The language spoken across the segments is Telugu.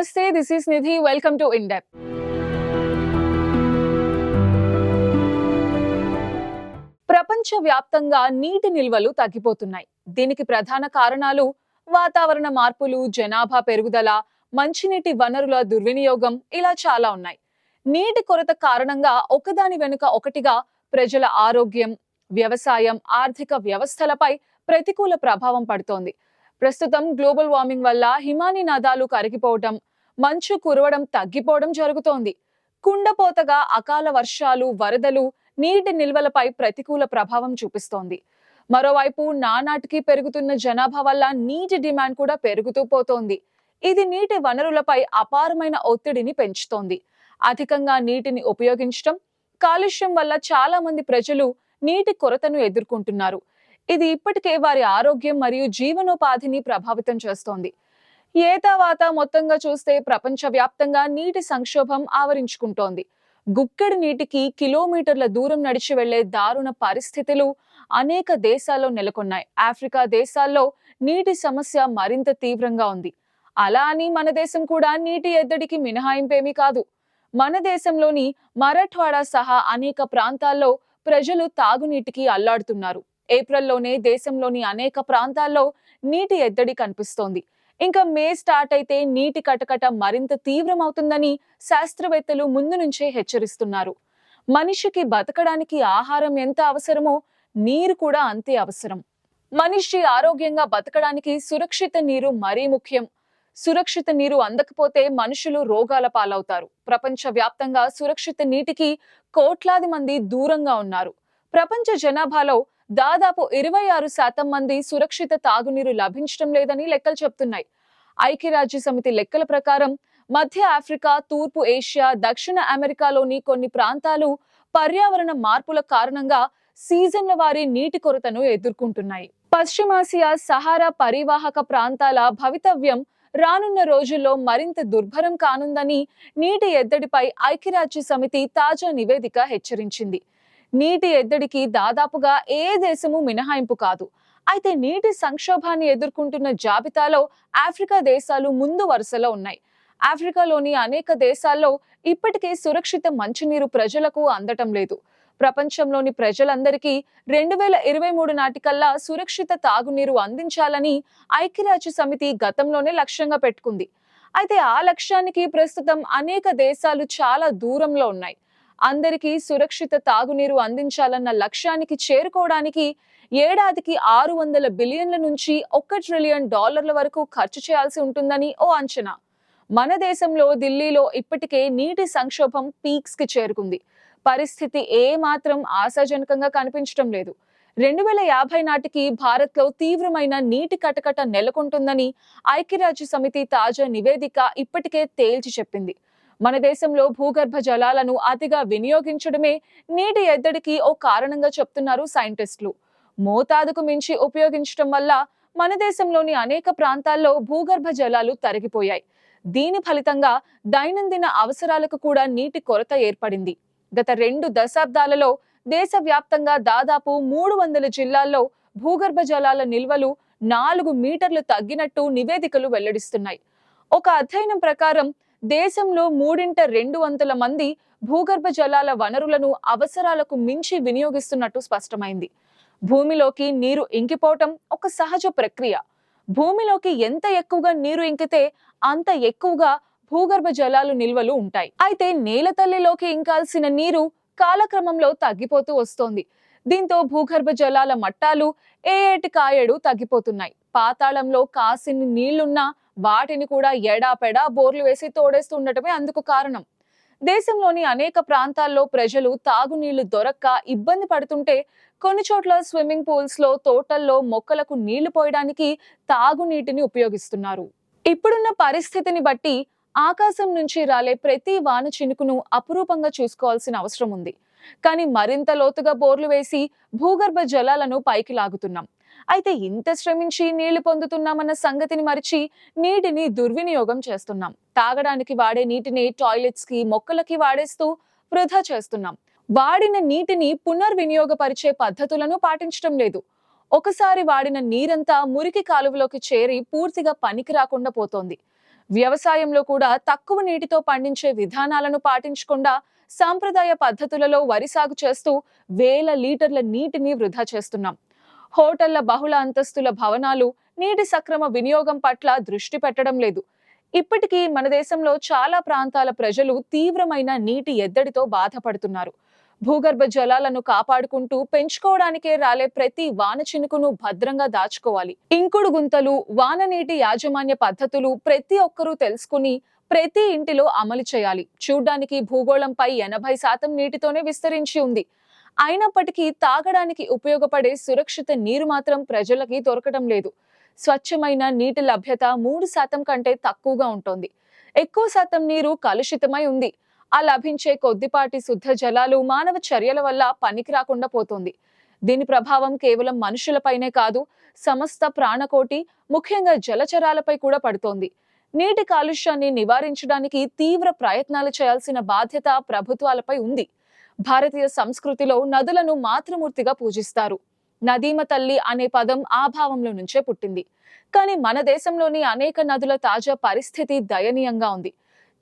నమస్తే this is Nidhi welcome to ఇండెప్ ప్రపంచవ్యాప్తంగా నీటి నిల్వలు తగ్గిపోతున్నాయి. దీనికి ప్రధాన కారణాలు వాతావరణ మార్పులు జనాభా పెరుగుదల మంచినీటి వనరుల దుర్వినియోగం ఇలా చాలా ఉన్నాయి. నీటి కొరత కారణంగా ఒకదాని వెనుక ఒకటిగా ప్రజల ఆరోగ్యం వ్యవసాయం ఆర్థిక వ్యవస్థలపై ప్రతికూల ప్రభావం పడుతోంది. ప్రస్తుతం గ్లోబల్ వార్మింగ్ వల్ల హిమానీ నదాలు కరిగిపోవడం మంచు కురవడం తగ్గిపోవడం జరుగుతోంది. కుండపోతగా అకాల వర్షాలు వరదలు నీటి నిల్వలపై ప్రతికూల ప్రభావం చూపిస్తోంది. మరోవైపు నానాటికి పెరుగుతున్న జనాభా వల్ల నీటి డిమాండ్ కూడా పెరుగుతూ పోతోంది. ఇది నీటి వనరులపై అపారమైన ఒత్తిడిని పెంచుతోంది. అధికంగా నీటిని ఉపయోగించడం కాలుష్యం వల్ల చాలా మంది ప్రజలు నీటి కొరతను ఎదుర్కొంటున్నారు. ఇది ఇప్పటికే వారి ఆరోగ్యం మరియు జీవనోపాధిని ప్రభావితం చేస్తోంది. ఏతావాత మొత్తంగా చూస్తే ప్రపంచవ్యాప్తంగా నీటి సంక్షోభం ఆవరించుకుంటోంది. గుక్కెడు నీటికి కిలోమీటర్ల దూరం నడిచి వెళ్ళే దారుణ పరిస్థితులు అనేక దేశాల్లో నెలకొన్నాయి. ఆఫ్రికా దేశాల్లో నీటి సమస్య మరింత తీవ్రంగా ఉంది. అలా అని మన దేశం కూడా నీటి ఎద్దడికి మినహాయింపేమీ కాదు. మన దేశంలోని మరాఠ్వాడా సహా అనేక ప్రాంతాల్లో ప్రజలు తాగునీటికి అల్లాడుతున్నారు. ఏప్రిల్లోనే దేశంలోని అనేక ప్రాంతాల్లో నీటి ఎద్దడి కనిపిస్తోంది. ఇంకా మే స్టార్ట్ అయితే నీటి కటకట మరింత తీవ్రమవుతుందని శాస్త్రవేత్తలు ముందు నుంచే హెచ్చరిస్తున్నారు. మనిషికి బతకడానికి ఆహారం ఎంత అవసరమో నీరు కూడా అంతే అవసరం. మనిషి ఆరోగ్యంగా బతకడానికి సురక్షిత నీరు మరీ ముఖ్యం. సురక్షిత నీరు అందకపోతే మనుషులు రోగాల పాలవుతారు. ప్రపంచ వ్యాప్తంగా సురక్షిత నీటికి కోట్లాది మంది దూరంగా ఉన్నారు. ప్రపంచ జనాభాలో దాదాపు ఇరవై ఆరు శాతం మంది సురక్షిత తాగునీరు లభించడం లేదని లెక్కలు చెప్తున్నాయి. ఐక్యరాజ్య సమితి లెక్కల ప్రకారం మధ్య ఆఫ్రికా తూర్పు ఏషియా దక్షిణ అమెరికాలోని కొన్ని ప్రాంతాలు పర్యావరణ మార్పుల కారణంగా సీజన్ల వారి నీటి కొరతను ఎదుర్కొంటున్నాయి. పశ్చిమాసియా సహారా పరివాహక ప్రాంతాల భవితవ్యం రానున్న రోజుల్లో మరింత దుర్భరం కానుందని నీటి ఎద్దడిపై ఐక్యరాజ్య సమితి తాజా నివేదిక హెచ్చరించింది. నీటి ఎద్దడికి దాదాపుగా ఏ దేశము మినహాయింపు కాదు. అయితే నీటి సంక్షోభాన్ని ఎదుర్కొంటున్న జాబితాలో ఆఫ్రికా దేశాలు ముందు వరుసలో ఉన్నాయి. ఆఫ్రికాలోని అనేక దేశాల్లో ఇప్పటికే సురక్షిత మంచినీరు ప్రజలకు అందటం లేదు. ప్రపంచంలోని ప్రజలందరికీ రెండు వేల ఇరవై మూడు నాటికల్లా సురక్షిత తాగునీరు అందించాలని ఐక్యరాజ్య సమితి గతంలోనే లక్ష్యంగా పెట్టుకుంది. అయితే ఆ లక్ష్యానికి ప్రస్తుతం అనేక దేశాలు చాలా దూరంలో ఉన్నాయి. అందరికీ సురక్షిత తాగునీరు అందించాలన్న లక్ష్యానికి చేరుకోవడానికి ఏడాదికి ఆరు వందల బిలియన్ల నుంచి ఒక్క ట్రిలియన్ డాలర్ల వరకు ఖర్చు చేయాల్సి ఉంటుందని ఓ అంచనా. మన దేశంలో ఢిల్లీలో ఇప్పటికే నీటి సంక్షోభం పీక్స్కి చేరుకుంది. పరిస్థితి ఏమాత్రం ఆశాజనకంగా కనిపించడం లేదు. రెండు వేల యాభై నాటికి భారత్లో తీవ్రమైన నీటి కటకట నెలకొంటుందని ఐక్యరాజ్య సమితి తాజా నివేదిక ఇప్పటికే తేల్చి చెప్పింది. మన దేశంలో భూగర్భ జలాలను అతిగా వినియోగించడమే నీటి ఎద్దడికి ఓ కారణంగా చెప్తున్నారు సైంటిస్టులు. మోతాదుకు మించి ఉపయోగించడం వల్ల మన దేశంలోని అనేక ప్రాంతాల్లో భూగర్భ జలాలు తరిగిపోయాయి. దీని ఫలితంగా దైనందిన అవసరాలకు కూడా నీటి కొరత ఏర్పడింది. గత రెండు దశాబ్దాలలో దేశవ్యాప్తంగా దాదాపు మూడు వందల జిల్లాల్లో భూగర్భ జలాల నిల్వలు నాలుగు మీటర్లు తగ్గినట్టు నివేదికలు వెల్లడిస్తున్నాయి. ఒక అధ్యయనం ప్రకారం దేశంలో మూడింట రెండు వందల మంది భూగర్భ జలాల వనరులను అవసరాలకు మించి వినియోగిస్తున్నట్టు స్పష్టమైంది. భూమిలోకి నీరు ఇంకిపోవటం ఒక సహజ ప్రక్రియ. భూమిలోకి ఎంత ఎక్కువగా నీరు ఇంకితే అంత ఎక్కువగా భూగర్భ జలాలు నిల్వలు ఉంటాయి. అయితే నేల తల్లిలోకి ఇంకాల్సిన నీరు కాలక్రమంలో తగ్గిపోతూ వస్తోంది. దీంతో భూగర్భ జలాల మట్టాలు ఏ ఏటి కాయడు తగ్గిపోతున్నాయి. పాతాళంలో కాసిన్ని నీళ్ళున్నా వాటిని కూడా ఎడాపెడా బోర్లు వేసి తోడేస్తుండటమే అందుకు కారణం. దేశంలోని అనేక ప్రాంతాల్లో ప్రజలు తాగునీళ్ళు దొరక్క ఇబ్బంది పడుతుంటే కొన్ని చోట్ల స్విమ్మింగ్ పూల్స్లో తోటల్లో మొక్కలకు నీళ్ళు పోయడానికి తాగునీటిని ఉపయోగిస్తున్నారు. ఇప్పుడున్న పరిస్థితిని బట్టి ఆకాశం నుంచి రాలే ప్రతి వాన చినుకును అపురూపంగా చూసుకోవాల్సిన అవసరం ఉంది. కానీ మరింత లోతుగా బోర్లు వేసి భూగర్భ జలాలను పైకి లాగుతున్నాం. అయితే ఇంత శ్రమించి నీళ్ళు పొందుతున్నామన్న సంగతిని మరిచి నీటిని దుర్వినియోగం చేస్తున్నాం. తాగడానికి వాడే నీటిని టాయిలెట్స్కి మొక్కలకి వాడేస్తూ వృధా చేస్తున్నాం. వాడిన నీటిని పునర్వినియోగపరిచే పద్ధతులను పాటించడం లేదు. ఒకసారి వాడిన నీరంతా మురికి కాలువలోకి చేరి పూర్తిగా పనికి రాకుండా పోతోంది. వ్యవసాయంలో కూడా తక్కువ నీటితో పండించే విధానాలను పాటించకుండా సాంప్రదాయ పద్ధతులలో వరి సాగు చేస్తూ వేల లీటర్ల నీటిని వృధా చేస్తున్నాం. హోటళ్ళ బహుళ అంతస్తుల భవనాలు నీటి సక్రమ వినియోగం పట్ల దృష్టి పెట్టడం లేదు. ఇప్పటికీ మన దేశంలో చాలా ప్రాంతాల ప్రజలు తీవ్రమైన నీటి ఎద్దడితో బాధపడుతున్నారు. భూగర్భ జలాలను కాపాడుకుంటూ పెంచుకోవడానికే రాలే ప్రతి వాన చినుకును భద్రంగా దాచుకోవాలి. ఇంకుడు గుంతలు వాన నీటి యాజమాన్య పద్ధతులు ప్రతి ఒక్కరూ తెలుసుకుని ప్రతి ఇంటిలో అమలు చేయాలి. చూడ్డానికి భూగోళంపై ఎనభై శాతం నీటితోనే విస్తరించి ఉంది. అయినప్పటికీ తాగడానికి ఉపయోగపడే సురక్షిత నీరు మాత్రం ప్రజలకి దొరకడం లేదు. స్వచ్ఛమైన నీటి లభ్యత మూడు శాతం కంటే తక్కువగా ఉంటుంది. ఎక్కువ శాతం నీరు కలుషితమై ఉంది. ఆ లభించే కొద్దిపాటి శుద్ధ జలాలు మానవ చర్యల వల్ల పనికి రాకుండా పోతుంది. దీని ప్రభావం కేవలం మనుషులపైనే కాదు సమస్త ప్రాణకోటి ముఖ్యంగా జలచరాలపై కూడా పడుతోంది. నీటి కాలుష్యాన్ని నివారించడానికి తీవ్ర ప్రయత్నాలు చేయాల్సిన బాధ్యత ప్రభుత్వాలపై ఉంది. భారతీయ సంస్కృతిలో నదులను మాతృమూర్తిగా పూజిస్తారు. నదీమ తల్లి అనే పదం ఆ భావంలో నుంచే పుట్టింది. కానీ మన దేశంలోని అనేక నదుల తాజా పరిస్థితి దయనీయంగా ఉంది.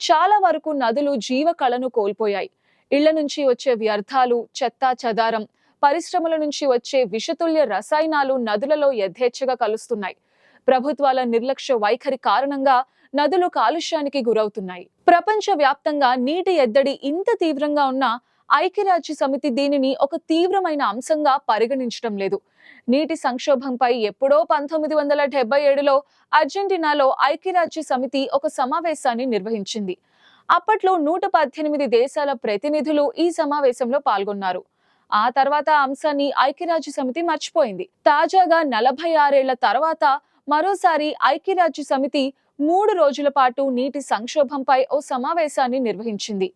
చాలా వరకు నదులు జీవ కళను కోల్పోయాయి. ఇళ్ళ నుంచి వచ్చే వ్యర్థాలు చెత్త చెదారం పరిశ్రమల నుంచి వచ్చే విషతుల్య రసాయనాలు నదులలో యథేచ్ఛగా కలుస్తున్నాయి. ప్రభుత్వాల నిర్లక్ష్య వైఖరి కారణంగా నదులు కాలుష్యానికి గురవుతున్నాయి. ప్రపంచ వ్యాప్తంగా నీటి ఎద్దడి ఇంత తీవ్రంగా ఉన్నా ఐక్యరాజ్య సమితి దీనిని ఒక తీవ్రమైన అంశంగా పరిగణించడం లేదు. నీటి సంక్షోభంపై ఎప్పుడో పంతొమ్మిది వందల డెబ్బై ఏడులో అర్జెంటీనాలో ఐక్యరాజ్య సమితి ఒక సమావేశాన్ని నిర్వహించింది. అప్పట్లో నూట పద్దెనిమిది దేశాల ప్రతినిధులు ఈ సమావేశంలో పాల్గొన్నారు. ఆ తర్వాత అంశాన్ని ఐక్యరాజ్య సమితి మర్చిపోయింది. తాజాగా నలభై ఆరేళ్ళ తర్వాత మరోసారి ఐక్యరాజ్య సమితి మూడు రోజుల పాటు నీటి సంక్షోభంపై ఓ సమావేశాన్ని నిర్వహించింది.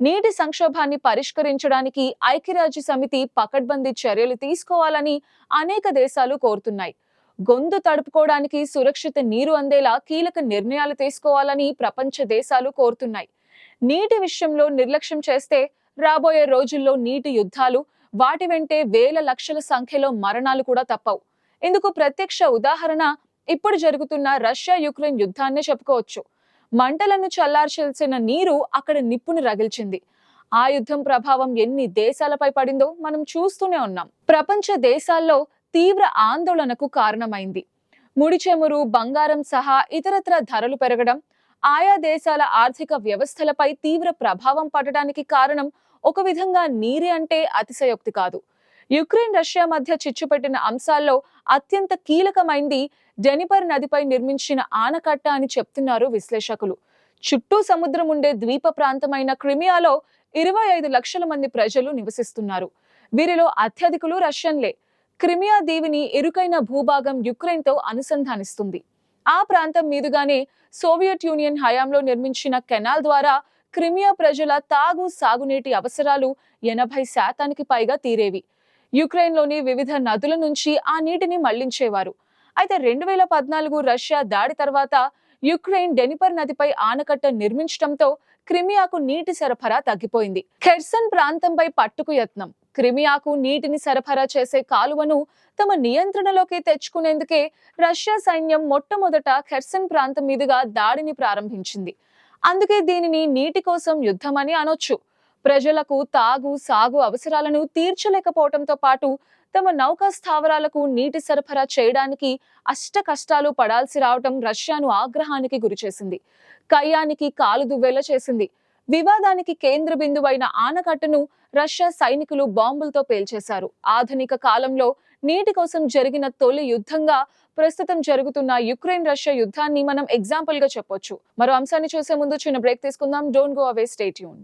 నీటి సంక్షోభాన్ని పరిష్కరించడానికి ఐక్యరాజ్య సమితి పకడ్బందీ చర్యలు తీసుకోవాలని అనేక దేశాలు కోరుతున్నాయి. గొంతు తడుపుకోవడానికి సురక్షిత నీరు అందేలా కీలక నిర్ణయాలు తీసుకోవాలని ప్రపంచ దేశాలు కోరుతున్నాయి. నీటి విషయంలో నిర్లక్ష్యం చేస్తే రాబోయే రోజుల్లో నీటి యుద్ధాలు వాటి వెంటే వేల లక్షల సంఖ్యలో మరణాలు కూడా తప్పవు. ఇందుకు ప్రత్యక్ష ఉదాహరణ ఇప్పుడు జరుగుతున్న రష్యా యుక్రెయిన్ యుద్ధాన్నే చెప్పుకోవచ్చు. మంటలను చల్లార్చాల్సిన నీరు అక్కడ నిప్పుని రగిల్చింది. ఆ యుద్ధం ప్రభావం ఎన్ని దేశాలపై పడిందో మనం చూస్తూనే ఉన్నాం. ప్రపంచ దేశాల్లో తీవ్ర ఆందోళనకు కారణమైంది. ముడిచమురు బంగారం సహా ఇతరత్ర ధరలు పెరగడం ఆయా దేశాల ఆర్థిక వ్యవస్థలపై తీవ్ర ప్రభావం పడడానికి కారణం ఒక విధంగా నీరే అంటే అతిశయోక్తి కాదు. యుక్రెయిన్ రష్యా మధ్య చిచ్చుపెట్టిన అంశాల్లో అత్యంత కీలకమైంది డెనిపర్ నదిపై నిర్మించిన ఆనకట్ట అని చెప్తున్నారు విశ్లేషకులు. చుట్టూ సముద్రం ఉండే ద్వీప ప్రాంతమైన క్రిమియాలో ఇరవై ఐదు లక్షల మంది ప్రజలు నివసిస్తున్నారు. వీరిలో అత్యధికులు రష్యన్లే. క్రిమియా దీవిని ఇరుకైన భూభాగం యుక్రెయిన్తో అనుసంధానిస్తుంది. ఆ ప్రాంతం మీదుగానే సోవియట్ యూనియన్ హయాంలో నిర్మించిన కెనాల్ ద్వారా క్రిమియా ప్రజల తాగు సాగునీటి అవసరాలు ఎనభై శాతానికి పైగా తీరేవి. యుక్రెయిన్లోని వివిధ నదుల నుంచి ఆ నీటిని మళ్ళించేవారు. అయితే రెండు వేల పద్నాలుగు రష్యా దాడి తర్వాత యుక్రెయిన్ డెనిపర్ నదిపై ఆనకట్ట నిర్మించడంతో క్రిమియాకు నీటి సరఫరా తగ్గిపోయింది. ఖెర్సన్ ప్రాంతంపై పట్టుకు యత్నం. క్రిమియాకు నీటిని సరఫరా చేసే కాలువను తమ నియంత్రణలోకి తెచ్చుకునేందుకే రష్యా సైన్యం మొట్టమొదట ఖెర్సన్ ప్రాంతం మీదుగా దాడిని ప్రారంభించింది. అందుకే దీనిని నీటి కోసం యుద్ధమని అనొచ్చు. ప్రజలకు తాగు సాగు అవసరాలను తీర్చలేకపోవడంతో పాటు తమ నౌకా స్థావరాలకు నీటి సరఫరా చేయడానికి అష్ట కష్టాలు పడాల్సి రావటం రష్యాను ఆగ్రహానికి గురిచేసింది కయ్యానికి కాలు దువ్వేలా చేసింది. వివాదానికి కేంద్ర బిందువైన ఆనకట్టను రష్యా సైనికులు బాంబులతో పేల్చేశారు. ఆధునిక కాలంలో నీటి కోసం జరిగిన తొలి యుద్ధంగా ప్రస్తుతం జరుగుతున్న యుక్రెయిన్ రష్యా యుద్ధాన్ని మనం ఎగ్జాంపుల్గా చెప్పొచ్చు. మరో అంశాన్ని చూసే ముందు చిన్న బ్రేక్ తీసుకుందాం. Don't go away state Yoon